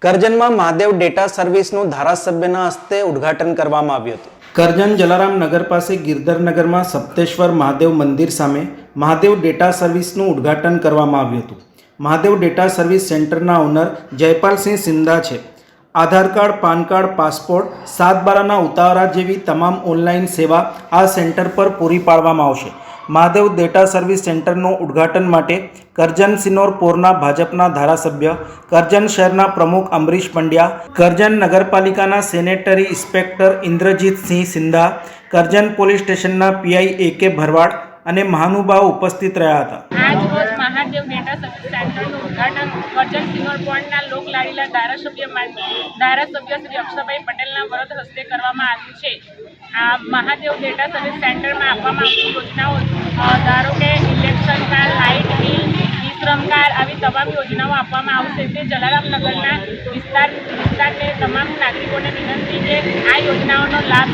કરજણમાં Mahadev data સર્વિસનું ધારાસભ્યના હસ્તે ઉદ્ઘાટન કરવામાં આવ્યું હતું. કરજણ જલારામ નગર પાસે ગિરધરનગરમાં સપ્તેશ્વર મહાદેવ મંદિર સામે મહાદેવ ડેટા સર્વિસનું ઉદ્ઘાટન કરવામાં આવ્યું હતું. મહાદેવ ડેટા સર્વિસ સેન્ટરના ઓનર જયપાલસિંહ સિંધા છે. Aadhaar card, PAN card, passport સાત બારાના ઉતારા જેવી તમામ ઓનલાઈન સેવા આ સેન્ટર પર પૂરી પાડવામાં આવશે. મહાદેવ ડેટા સર્વિસ સેન્ટરનું ઉદ્ઘાટન માટે કરજન સિનોર પોરના ભાજપના ધારાસભ્ય કરજન શહેરના પ્રમુખ અમરીશ પંડ્યા કરજન નગરપાલિકાના sanitary inspector Indrajitsinh Sindha Karjan police સ્ટેશનના પીઆઈ એ કે ભરવાડ અને મહાનુભાવ ઉપસ્થિત રહ્યા હતા. આજ રોજ મહાદેવ ડેટા સર્વિસ સેન્ટરનું ઉદ્ઘાટન કરજણ સિનોર પોઈન્ટના લોકલાડીલા ધારાસભ્ય ધારાસભ્ય શ્રી અક્ષરભાઈ પટેલના વરદ હસ્તે કરવામાં આવ્યું છે. આ મહાદેવ ડેટા સર્વિસ સેન્ટરમાં આપવામાં આવતી યોજનાઓ ધારો કે ઇલેક્શન કાર્ડ ઈ શ્રમ કાર્ડ આવી તમામ યોજનાઓ આપવામાં આવશે. તે જલારામનગરના વિસ્તાર વિસ્તારને તમામ નાગરિકોને વિનંતી આ યોજનાઓનો લાભ